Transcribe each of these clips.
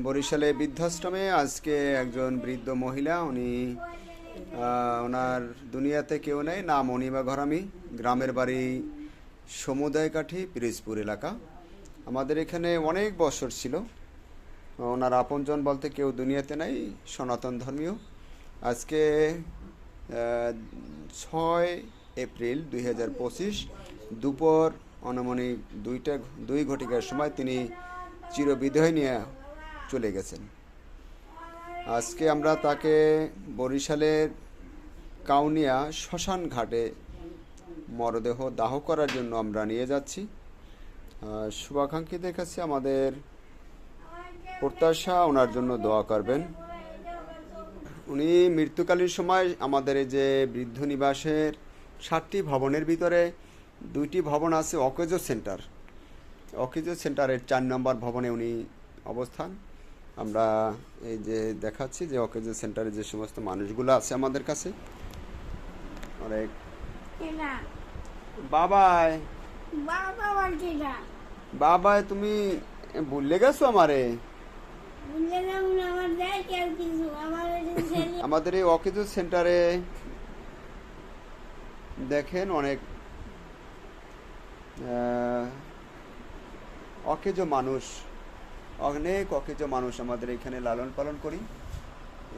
বরিশালে বৃদ্ধাশ্রমে আজকে একজন বৃদ্ধ মহিলা, উনি ওনার দুনিয়াতে কেউ নেই, নাম অনিমা ঘরামি, গ্রামের বাড়ি সমুদায় কাঠি পিরিজপুর এলাকা। আমাদের এখানে অনেক বছর ছিল। ওনার আপনজন বলতে কেউ দুনিয়াতে নাই, সনাতন ধর্মীয়। আজকে ছয় এপ্রিল দুই হাজার পঁচিশ দুপুর অনমনিক দুইটা, দুই ঘটিকার সময় তিনি চিরবিদায় নিয়ে চলে গেছেন। আজকে আমরা তাকে বরিশালের কাউনিয়া শ্মশান ঘাটে মরদেহ দাহ করার জন্য আমরা নিয়ে যাচ্ছি। শুভাকাঙ্ক্ষীদের কাছে আমাদের প্রত্যাশা, ওনার জন্য দোয়া করবেন। উনি মৃত্যুকালীন সময় আমাদের এই যে বৃদ্ধ নিবাসের সাতটি ভবনের ভিতরে দুইটি ভবন আছে, অকেজো সেন্টার। অকেজো সেন্টারের চার নম্বর ভবনে উনি অবস্থান। আমরা এই যে দেখাচ্ছি যে অকেজো সেন্টারে যে সমস্ত মানুষগুলো আছে আমাদের কাছে। অনেক। বাবাই। বাবাই তুমি ভুলে গেছো আমারে? আমাদের এই অকেজো সেন্টারে দেখেন অনেক অকেজো মানুষ। অনেক অকেজো মানুষ আমাদের এখানে লালন পালন করি।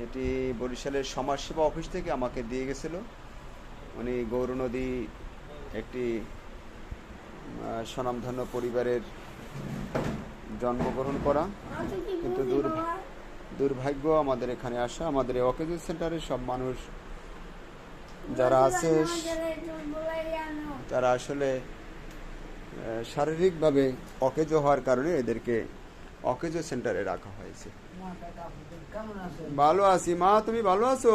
এটি বরিশালের সমাজসেবা অফিস থেকে আমাকে দিয়ে গেছিল। উনি গৌর নদী একটি স্বনামধন্য পরিবারের জন্মগ্রহণ করা। কিন্তু দুর্ভাগ্য আমাদের এখানে আসা। আমাদের এই অকেজন সেন্টারে সব মানুষ যারা আছে। তারা আসলে শারীরিকভাবে অকেজো হওয়ার কারণে এদেরকে অকেজো সেন্টারে রাখা হয়েছে। ভালো আছি। মা তুমি ভালো আছো?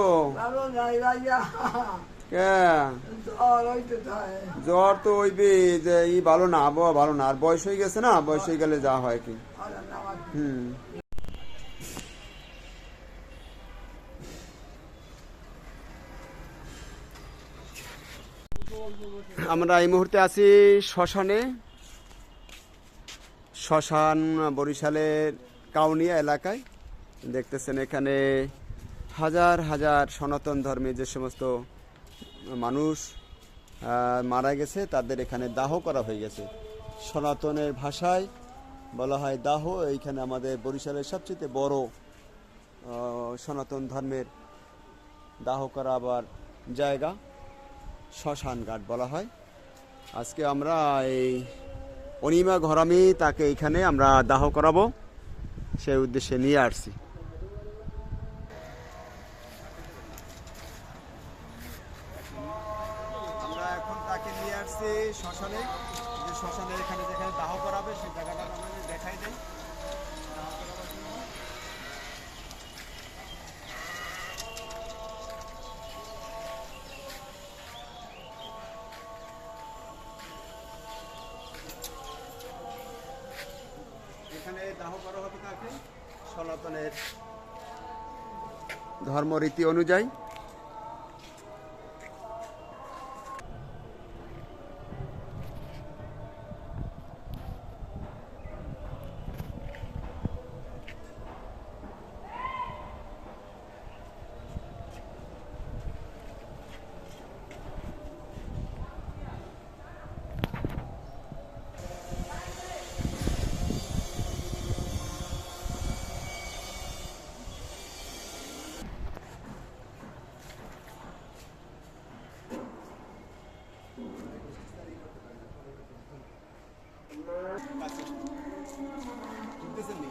জ্বর তো ওইবে যে ই ভালো না আবহাওয়া ভালো না। আর বয়স হয়ে গেছে না? বয়স হয়ে গেলে যা হয় কি। হুম। আমরা এই মুহূর্তে আছি শ্মশানে। শ্মশান বরিশালের কাউনিয়া এলাকায় দেখতেছেন এখানে হাজার হাজার সনাতন ধর্মী যে সমস্ত মানুষ মারা গেছে, তাদের এখানে দাহ করা হয়ে গেছে। সনাতনের ভাষায় বলা হয় দাহ, এইখানে আমাদের বরিশালের সবচেয়ে বড় সনাতন ধর্মের দাহ করা আবার জায়গা শ্মশান ঘাট বলা হয়। আজকে আমরা এই অনিমা ঘরামি তাকে এখানে আমরা দাহ করাবো। সেই উদ্দেশ্যে নিয়ে আসছি। আমরা এখন তাকে নিয়ে আসছি শ্মশানে। শ্মশানে এখানে যেখানে দাহ করাবে দাহ করা হবে তাকে সনাতনের ধর্মরীতি অনুযায়ী শুনতেছেন নি?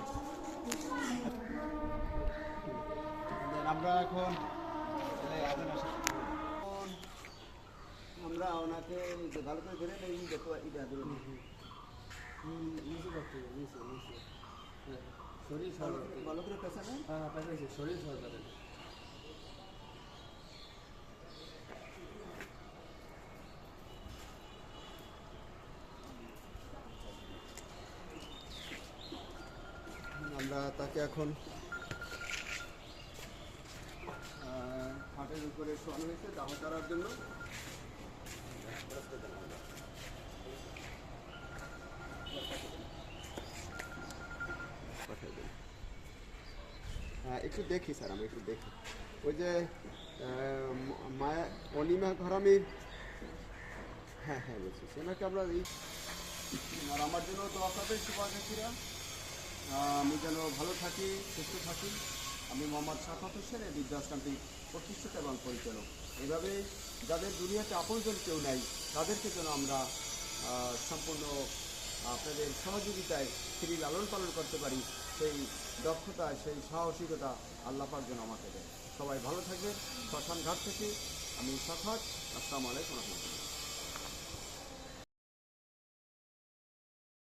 আমরা এখন আমরা ওনাকে ভালো করে ধরে নেই দেখো এটা ধরে নিচে করতে নিচে নিচে। হ্যাঁ, শরীর ভালো করে- ভালো করে হ্যাঁ হ্যাঁ শরীর সরকারের আমরা তাকে এখন উপরে শোয়ানো হয়েছে দাহ করার জন্য। হ্যাঁ একটু দেখি স্যার আমি একটু দেখি। ওই যে মায়া, অনিমা ঘরামির হ্যাঁ হ্যাঁ বলছি। সেনাকে আমরা এই আর আমার জন্য তো আপনাদের শুভাকাঙ্ক্ষীরা। আমি যেন ভালো থাকি, সুস্থ থাকি। আমি মোহাম্মদ সাফাত হোসেন, এই বৃদ্ধাশ্রমটি প্রতিষ্ঠিত এবং পরিচালক। এভাবে যাদের দুনিয়াতে আপনজন কেউ নাই, তাদেরকে যেন আমরা সম্পূর্ণ, আপনাদের সহযোগিতায় ফিরি লালন পালন করতে পারি, সেই দক্ষতা, সেই সাহসিকতা আল্লাপার জন্য আমাকে দেয় সবাই ভালো থাকবে শ্মশান ঘাট থেকে আমি সাফাত। আসসালামু আলাইকুম রহমতুল্লাহ।